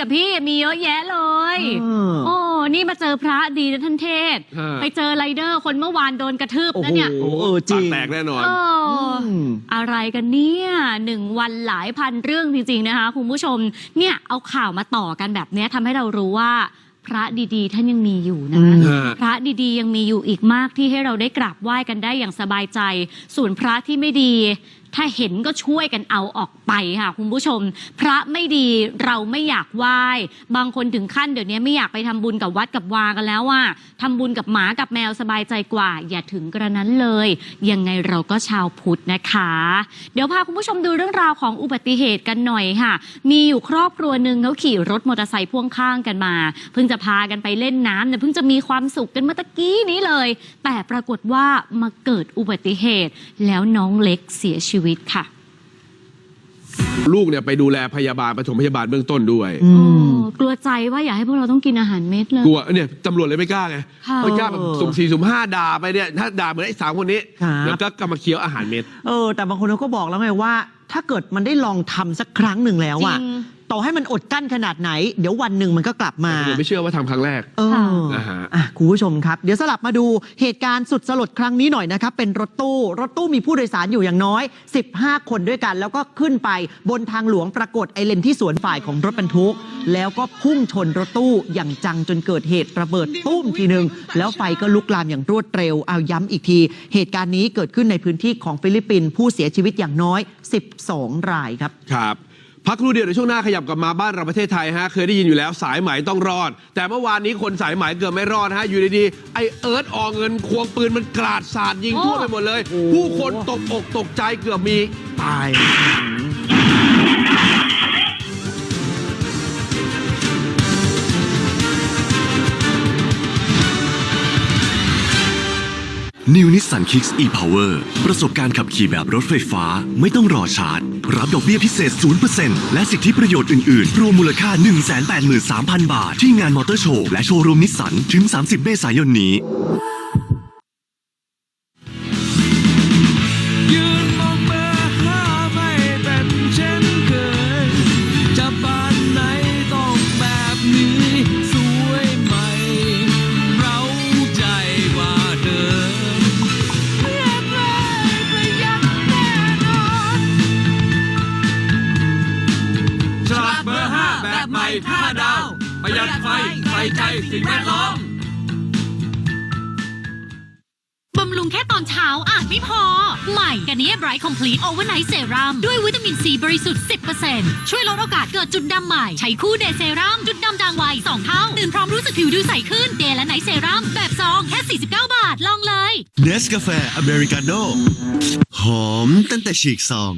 กับพี่มีเยอะแยะเลยเออโอ้นี่มาเจอพระดีนะท่านเทศฮะไปเจอไรเดอร์คนเมื่อวานโดนกระทืบโอ้นะโหเนี่ยเออจริปากงแตกแน่นอนโอ้อืมอะไรกันเนี่ยหนึ่งวันหลายพันเรื่องจริง ๆ นะคะคุณผู้ชม เนี่ยเอาข่าวมาต่อกันแบบเนี้ยทำให้เรารู้ว่าพระดีๆ ท่านยังมีอยู่นะอืมฮะพระดีๆ ยังมีอยู่อีกมากที่ให้เราได้กราบไหว้กันได้อย่างสบายใจ ส่วนพระที่ไม่ดี ถ้าเห็นก็ช่วยกันเอาออกไปค่ะคุณผู้ชม พระไม่ดีเราไม่อยากไหว้บางคนถึงขั้นเดี๋ยวนี้ไม่อยากไปทำบุญกับวัดกับวากันแล้วว่าทำบุญกับหมากับแมวสบายใจกว่า อย่าถึงกระนั้นเลย ยังไงเราก็ชาวพุทธนะคะ เดี๋ยวพาคุณผู้ชมดูเรื่องราวของอุบัติเหตุกันหน่อยค่ะ มีอยู่ครอบครัวหนึ่งเขาขี่รถมอเตอร์ไซค์พ่วงข้างกันมา เพิ่งจะพากันไปเล่นน้ำเนี่ยเพิ่งจะมีความสุขกันเมื่อตะกี้นี้เลย แต่ปรากฏว่ามาเกิดอุบัติเหตุ แล้วน้องเล็กเสียชีวิตค่ะ ลูกเนี่ยไปดูแลพยาบาลปฐมพยาบาลเบื้องต้นด้วยอืม โอ้กลัวใจว่าอยากให้พวกเราต้องกินอาหารเม็ดเลย กลัวเนี่ยตำรวจเลยไม่กล้าไงค่ะ ไม่กล้าแบบเออสุ่มสี่สุ่มห้าด่าไปเนี่ยถ้าด่าเหมือนไอ้สามคนนี้ครับ แล้วก็กำมาเคี้ยวอาหารเม็ด เออแต่บางคนเขาก็บอกแล้วไงว่า ถ้าเกิดมันได้ลองทำสักครั้งหนึ่งแล้วอะจริงต่อให้มันอดกั้นขนาดไหน เดี๋ยววันหนึ่งมันก็กลับมา ผมไม่เชื่อว่าทำครั้งแรก เออค่ะนะฮะ อะคุณผู้ชมครับ เดี๋ยวสลับมาดูเหตุการณ์สุดสลดครั้งนี้หน่อยนะครับ เป็นรถตู้ รถตู้มีผู้โดยสารอยู่อย่างน้อย 15 คนด้วยกัน แล้วก็ขึ้นไปบนทางหลวงปรากฏไอเลนที่สวนฝ่ายของรถบรรทุก แล้วก็พุ่งชนรถตู้อย่างจังจนเกิดเหตุระเบิดตุ้มทีหนึ่งแล้วไฟก็ลุกลามอย่างรวดเร็วเอาย้ำอีกที เหตุการณ์นี้เกิดขึ้นในพื้นที่ของฟิลิปปินส์ผู้เสียชีวิตอย่างน้อย 12 รายครับ ครับ พักครู่เดียวในช่วงหน้าขยับกลับมาบ้านเราประเทศไทยฮะเคยได้ยินอยู่แล้วสายไหมต้องรอด แต่เมื่อวานนี้คนสายไหมเกือบไม่รอดฮะอยู่ดีๆไอเอิร์ธออกเงินควงปืนมันกราดสาดยิงโอ้ทั่วไปหมดเลยโอ้ผู้คนตกอกตกใจเกือบมีตาย New Nissan Kicks e-Power ประสบการณ์ขับขี่แบบรถไฟฟ้า ไม่ต้องรอชาร์จ รับดอกเบี้ยพิเศษ 0%และสิทธิประโยชน์อื่น ๆ รวมมูลค่า 183,000 บาท ที่งานมอเตอร์โชว์และโชว์รูมนิสสันถึง 30 เมษายนนี้ 5 ดาว ประหยัดไฟใส่ใจสิ่งแวดล้อม บำรุงแค่ตอนเช้าอาจไม่พอ ใหม่กาเนียไบรท์คอมพลีทโอเวอร์ไนท์เซรั่มด้วยวิตามินซีบริสุทธิ์ 10%ช่วยลดโอกาสเกิดจุดดำใหม่ ใช้คู่เดย์เซรั่มจุดดำจางไว 2 เท่า ตื่นพร้อมรู้สึกผิวดูใสขึ้นเดย์และไนท์เซรั่มแบบซองแค่ 49 บาท ลองเลยเนสกาแฟอเมริกาโน่หอมตั้งแต่ฉีกซอง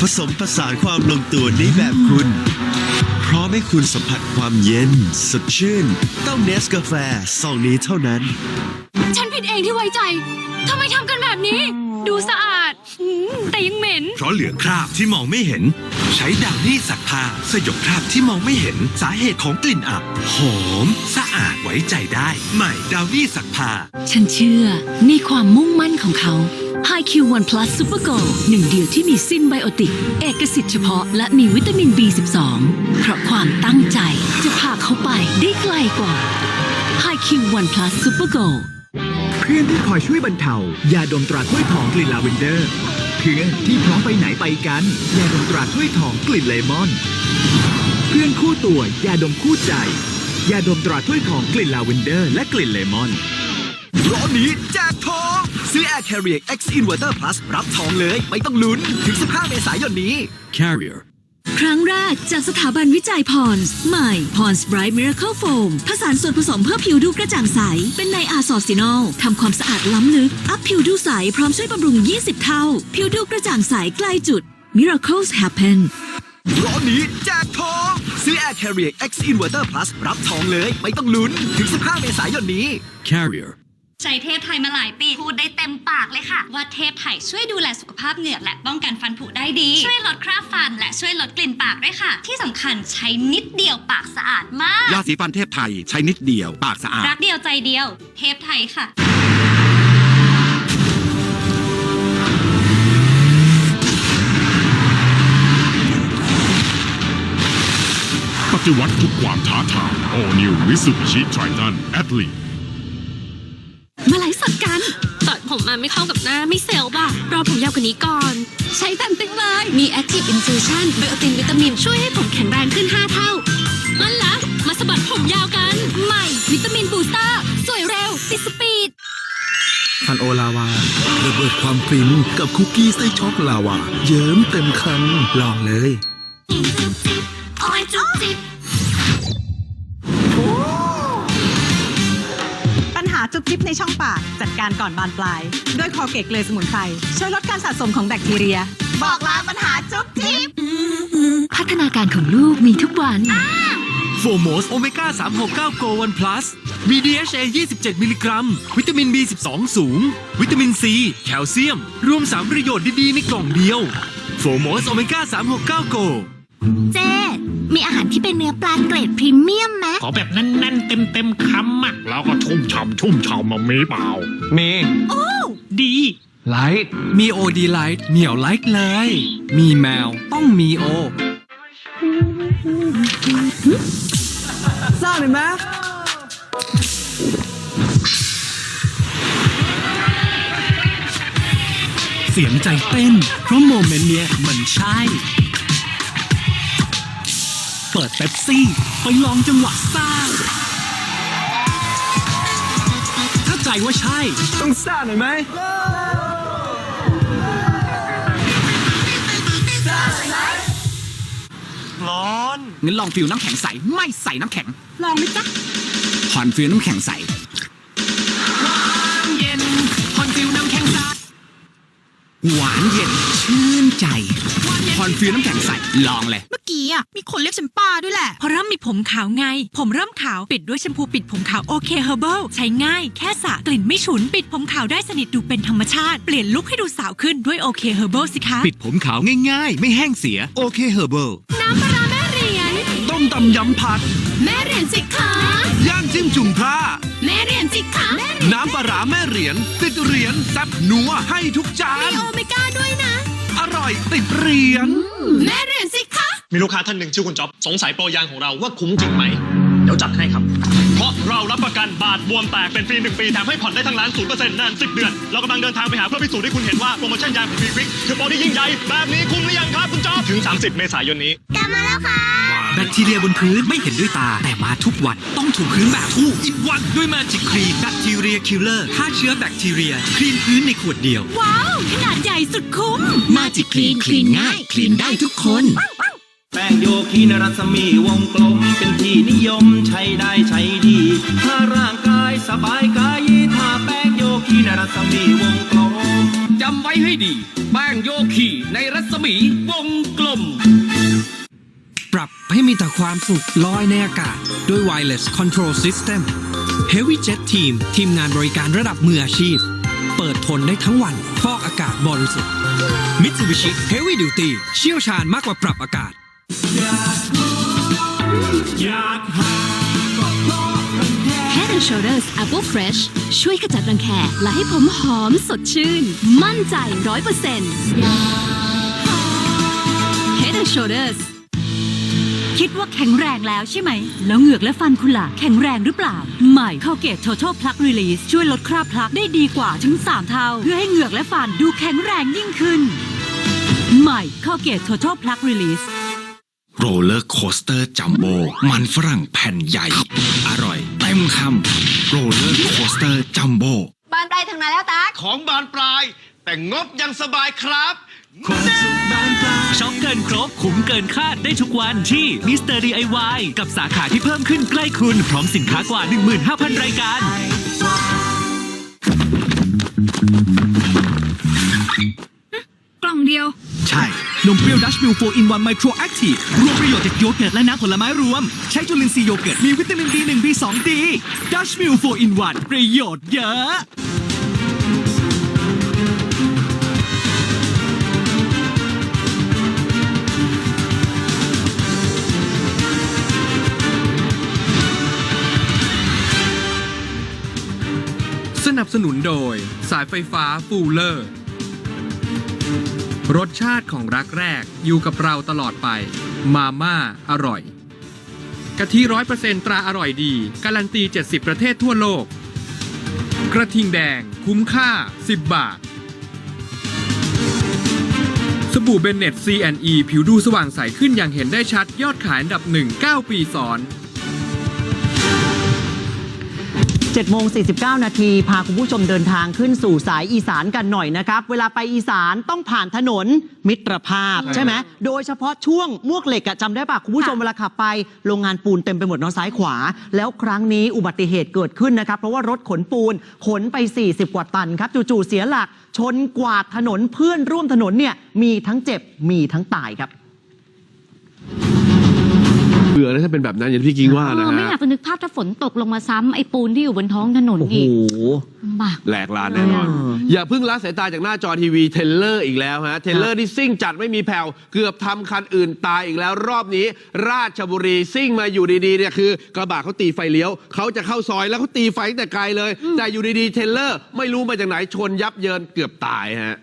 ผสมผสานความลงตัวในแบบคุณ พร้อมให้คุณสัมผัสความเย็น สดชื่น ต้องเนสกาแฟซองนี้เท่านั้น ฉันผิดเองที่ไว้ใจ ทำไมทำกันแบบนี้ ดูสะอาดหืมแต่ยังเหม็น เพราะเหลือคราบที่มองไม่เห็น ใช้ดาวนี่ซักผ้าสยบคราบที่มองไม่เห็นสาเหตุของกลิ่นอับ หอม สะอาดไว้ใจได้ ใหม่ดาวนี่ซักผ้า ฉันเชื่อในความมุ่งมั่นของเขา HiQ One Plus Super Go หนึ่งเดียวที่มีซินไบโอติก เอกสิทธิ์เฉพาะ และมีวิตามิน B12 เพราะความตั้งใจจะพาเขาไปได้ไกลกว่า HiQ One Plus Super Go เพื่อนที่คอยช่วยบรรเทายาดมตราถ้วยทองกลิ่นลาเวนเดอร์เพื่อนที่พร้อมไปไหนไปกันยาดมตราถ้วยทองกลิ่นเลมอน เพื่อนคู่ตัวยาดมคู่ใจยาดมตราถ้วยทองกลิ่นลาเวนเดอร์และกลิ่นเลมอนร้อนนี้แจกทองซื้อ Air Carrier X Inverter Plus รับทองเลย ไม่ต้องลุ้น ถึง 15 เมษายนนี้ Carrier ครั้งแรกจากสถาบันวิจัยพรส์ใหม่ พรส์ไบรท์มิราเคิลโฟมผสานส่วนผสมเพื่อผิวดูกระจ่างใส เป็นไนอาร์ซอซินอลทำความสะอาดล้ำลึก อัพผิวดูใส พร้อมช่วยบำรุง 20 เท่า ผิวดูกระจ่างใสใกล้จุด Miracles happen ร้อนนี้แจกทองซื้อ Air Carrier X Inverter Plus รับทองเลย ไม่ต้องลุ้น ถึง 15 เมษายนนี้ Carrier ใช้เทพไทยมาหลายปี พูดได้เต็มปากเลยค่ะ ว่าเทพไทยช่วยดูแลสุขภาพเหงือกและป้องกันฟันผุได้ดี ช่วยลดคราบฟัน และช่วยลดกลิ่นปากด้วยค่ะ ที่สำคัญใช้นิดเดียวปากสะอาดมาก ยาสีฟันเทพไทยใช้นิดเดียวปากสะอาด รักเดียวใจเดียว เทพไทยค่ะปฏิวัติทุกความท้าทาย All New Mitsubishi Triton Athlete ไม่เข้ากับหน้าไม่เซลล์ป่ะ รอผมยาวกว่านี้ก่อน ใช้ตันตึงเลย มี Active Infusion ไบโอตินวิตามินช่วยให้ผมแข็งแรงขึ้น 5 เท่านั่นละมาสะบัดผมยาวกัน ใหม่ วิตามินบูสเตอร์สวยเร็วติดสปีดพันโอลาวาระเบิดความฟินกับคุกกี้ไส้ช็อกลาวา เยิ้มเต็มคำลองเลย โอ้ยจุ๊บจิ๊บ ปัญหาจุ๊บจิ๊บในช่องปาก จัดการก่อนบานปลาย ด้วยคอเกตเกลสมุนไพรช่วยลดการสะสมของแบคทีเรีย บอกลาปัญหาจุ๊บจิ๊บพัฒนาการของลูกมีทุกวันโฟโมสโอเมก้า369โกวันพลัสมี DHA 27 มิลลิกรัม วิตามิน B12 สูง วิตามินซี แคลเซียม รวม 3 ประโยชน์ดี ๆ ในกล่องเดียวโฟโมสโอเมก้า369โกเจ๊ มีอาหารที่เป็นเนื้อปลาเกรดพรีเมียมไหมขอแบบแน่นๆ เต็มๆคำอะแล้วก็ชุ่มฉ่ำชุ่มฉ่ำมามีเปล่า เมดีไลท์มีโอดีไลท์เหนียวไลท์เลย มีแมวต้องมีโอทราบไหมเสียงใจเต้น เพราะโมเมนต์เนี้ยมันใช่ เปิดเป๊ปซี่ ไปลองจังหวะซ่า ถ้าใจว่าใช่ ต้องซ่าหน่อยไหมร้อนงั้นลองฟิวน้ำแข็งใส ไม่ใส่น้ำแข็ง ลองไหมจ๊ะฮอนฟิวน้ำแข็งใส หวานเย็นชื่นใจฮอนฟิวน้ำแข็งใสลองเลย เมื่อกี้อะมีคนเรียกฉันป้าด้วยแหละ พอเริ่มมีผมขาวไง ผมเริ่มขาวปิดด้วยแชมพูปิดผมขาวโอเคเฮอร์เบิลใช้ง่ายแค่สระกลิ่นไม่ฉุน ปิดผมขาวได้สนิทดูเป็นธรรมชาติ เปลี่ยนลุคให้ดูสาวขึ้นด้วยโอเคเฮอร์เบิลสิคะ ปิดผมขาวง่ายๆ ไม่แห้งเสียโอเคเฮอร์เบิลน้ำปลาร้าแม่เหรียญต้มตำยำผัด แม่เหรียญสิคะ ย่างจิ้มจุ่มพระแม่เหรียญสิคะน้ำปลาร้าแม่เหรียญติดเหรียญแซ่บนัวให้ทุกจานโอเมก้าด้วยนะ อร่อยติดเหรียญแม่เหรียญสิคะมีลูกค้าท่านหนึ่งชื่อคุณจ๊อบสงสัยโปรยางของเราว่าคุ้มจริงไหมเดี๋ยวจัดให้ครับ เพราะเรารับประกันบาดบวมแตกเป็นฟรีหนึ่งปีแถมให้ผ่อนได้ทั้งร้านศูนย์เปอร์เซ็นต์นานสิบเดือน เรากำลังเดินทางไปหาเพื่อพิสูจน์ให้คุณเห็นว่าโปรโมชั่นยางของฟีควิกคือโปรที่ยิ่งใหญ่แบบนี้คุ้มหรือยังครับคุณจ๊อบถึง 30 เมษายนนี้กลับมาแล้วค่ะ แบคทีเรียบนพื้นไม่เห็นด้วยตา แต่มาทุกวันต้องถูพื้นแบบทูอินวันด้วยมาจิกครีมแบคทีเรียคิลเลอร์ฆ่าเชื้อแบคทีเรีย คลีนพื้นในขวดเดียว ว้าว ขนาดใหญ่สุดคุ้ม มาจิกคลีนคลีนง่าย คลีนได้ทุกคน แป้งโยคีนรัศมีวงกลมเป็นที่นิยมใช้ได้ใช้ดี ถ้าร่างกายสบายกายถ้าแป้งโยคีนรัศมีวงกลมจำไว้ให้ดี แป้งโยคีในรัศมีวงกลม ปรับให้มีแต่ความสุขลอยในอากาศ ด้วย Wireless Control System Heavy Jet Team ทีมงานบริการระดับมืออาชีพ เปิดทนได้ทั้งวันฟอกอากาศบริสุทธิ์ Mitsubishi Heavy Duty เชี่ยวชาญมากกว่าปรับอากาศ Head and Shoulders Apple Fresh ช่วยขจัดรังแคและให้ผมหอมสดชื่น มั่นใจร้อยเปอร์เซ็นต์ Head and Shoulders คิดว่าแข็งแรงแล้วใช่ไหม แล้วเหงือกและฟันคุณล่ะ แข็งแรงหรือเปล่า ใหม่ข้าเกต Total Plug Release ช่วยลดคราบพลักได้ดีกว่าถึง 3 เท่า เพื่อให้เหงือกและฟันดูแข็งแรงยิ่งขึ้น ใหม่ข้าเกต Total Plug Release โรลเลอร์โคสเตอร์จัมโบ้มันฝรั่งแผ่นใหญ่ อร่อยเต็มคำโรลเลอร์โคสเตอร์จัมโบ้บานปลายถึงไหนแล้วตั๊กของบานปลาย แต่งบยังสบายครับ ช็อปเกินครบคุ้มเกินคาดได้ทุกวันที่มิสเตอร์ DIY กับสาขาที่เพิ่มขึ้นใกล้คุณ พร้อมสินค้ากว่า 15,000 รายการ กล่องเดียว ใช่ นมเปรี้ยวดัชมิลโฟอินวันไมโครแอคทีฟรวมประโยชน์จากโยเกิร์ตและน้ำผลไม้รวม ใช้จุลินทรีย์โยเกิร์ต มีวิตามิน B1 B2 D ดัชมิลโฟอินวันประโยชน์เยอะ นับสนุนโดย สายไฟฟ้าฟูลเลอร์ รสชาติของรักแรกอยู่กับเราตลอดไป มาม่าอร่อย กะทิร้อยเปอร์เซ็นตราอร่อยดี การันตี 70 ประเทศทั่วโลก กระทิงแดง คุ้มค่า 10 บาท สบู่เบนเน็ต C&E ผิวดูสว่างใสขึ้นอย่างเห็นได้ชัดยอดขายอันดับหนึ่ง9ปีซ้อน 7โมง49 นาทีพาคุณผู้ชมเดินทางขึ้นสู่สายอีสานกันหน่อยนะครับ เวลาไปอีสานต้องผ่านถนนมิตรภาพใช่ไหมโดยเฉพาะช่วงมวกเหล็กอะจำได้ปะคุณผู้ชมเวลาขับไปโรงงานปูนเต็มไปหมดเน้องซ้ายขวา แล้วครั้งนี้อุบัติเหตุเกิดขึ้นนะครับ เพราะว่ารถขนปูนขนไป 40 กว่าตันครับจู่ๆเสียหลัก ชนกวาดถนนเพื่อนร่วมถนนเนี่ยมีทั้งเจ็บมีทั้งตายครับเบื่อนะถ้าเป็นแบบนั้นอย่างที่พี่กิ้งว่าเอนะอไม่ฮะอยากจะนึกภาพถ้าฝนตกลงมาซ้ำไอ้ปูนที่อยู่บนท้องถนนโอ้โห อีกลำบาก แหลกลานแน่นอนอืมอย่าเพิ่งละสายตาจากหน้าจอทีวีเทเลอร์อีกแล้วฮะ เทเลอร์นี่ซิ่งจัดไม่มีแผ่ว เกือบทำคันอื่นตายอีกแล้ว รอบนี้ ราชบุรีซิ่งมาอยู่ดีๆเนี่ยคือกระบะเขาตีไฟเลี้ยว เขาจะเข้าซอยแล้วเขาตีไฟตั้งแต่ไกลเลย แต่อยู่ดีๆเทเลอร์ไม่รู้มาจากไหนชนยับเยินเกือบตายฮะ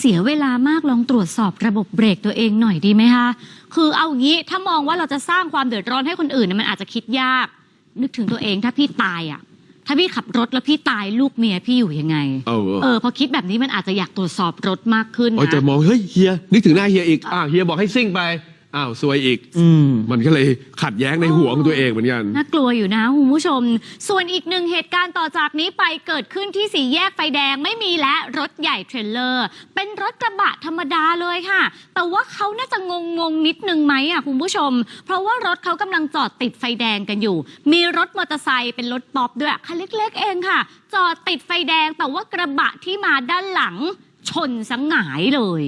เสียเวลามากลองตรวจสอบระบบเบรกตัวเองหน่อยดีไหมคะคือเอาอย่างนี้ถ้ามองว่าเราจะสร้างความเดือดร้อนให้คนอื่นเนี่ยมันอาจจะคิดยาก นึกถึงตัวเองถ้าพี่ตายอะ ถ้าพี่ขับรถแล้วพี่ตายลูกเมียพี่อยู่ยังไงเออเออพอคิดแบบนี้มันอาจจะอยากตรวจสอบรถมากขึ้นโอ้ยนะแต่มองเฮ้ยเฮียนึกถึงหน้าเฮียอีกอ่าวเฮียบอกให้ซิ่งไป อ้าวซวยอีก อืม มันก็เลยขัดแย้งในหัวของตัวเองเหมือนกัน น่ากลัวอยู่นะคุณผู้ชม ส่วนอีกหนึ่งเหตุการณ์ต่อจากนี้ไปเกิดขึ้นที่สี่แยกไฟแดงไม่มีและรถใหญ่เทรลเลอร์ เป็นรถกระบะธรรมดาเลยค่ะ แต่ว่าเขาน่าจะงงงๆนิดนึงไหมอะคุณผู้ชม เพราะว่ารถเขากำลังจอดติดไฟแดงกันอยู่ มีรถมอเตอร์ไซค์เป็นรถป๊อปด้วยคันเล็กๆเองค่ะ จอดติดไฟแดงแต่ว่ากระบะที่มาด้านหลังชนสังหงายเลย